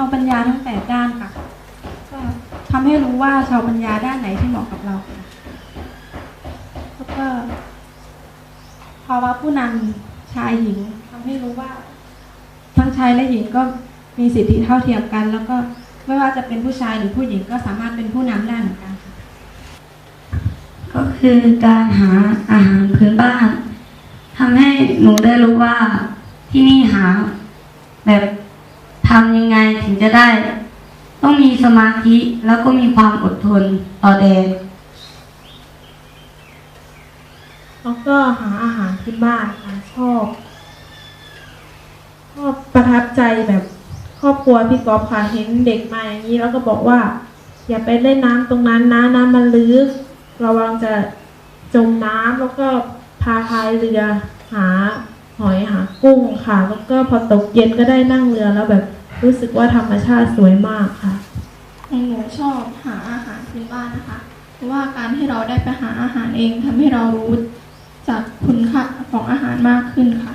าวปัญญาทั้งแปดด้านค่ะก็ทำให้รู้ว่าชาวปัญญาด้านไหนที่เหมาะกับเราค่ะแล้วก็ภาวะผู้นำชายหญิงทำให้รู้ว่า ทั้งชายและหญิงก็มีสิทธิเท่าเทียมกัน แล้วก็ไม่ว่าจะเป็นผู้ชายหรือผู้หญิงก็สามารถเป็นผู้นำได้เหมือนกันค่ะก็คือการหาอาหารพื้นบ้านทำให้หนูได้รู้ว่าที่นี่หาแบบทำยังไง ถึงจะได้ ต้องมีสมาธิแล้วก็มีความอดทนต่อแดดแล้วก็หาอาหารพื้นบ้านค่ะชอบชอบประทับใจแบบครอบครัวพี่ก๊อฟค่ะเห็นเด็กมาอย่างนี้ แล้วก็บอกว่า อย่าไปเล่นน้ำตรงนั้นนะน้ำมันลึกระวังจะจมน้ำแล้วก็พาพายเรือหาหอยหากุ้งค่ะ แล้วก็พอตกเย็นก็ได้นั่งเรือแล้วแบบ รู้สึกว่าธรรมชาติสวยมากค่ะของหนูชอบหาอาหารพื้นบ้านนะคะ เพราะว่าการที่เราได้ไปหาอาหารเองทำให้เรารู้จากคุณค่าของอาหารมากขึ้นค่ะ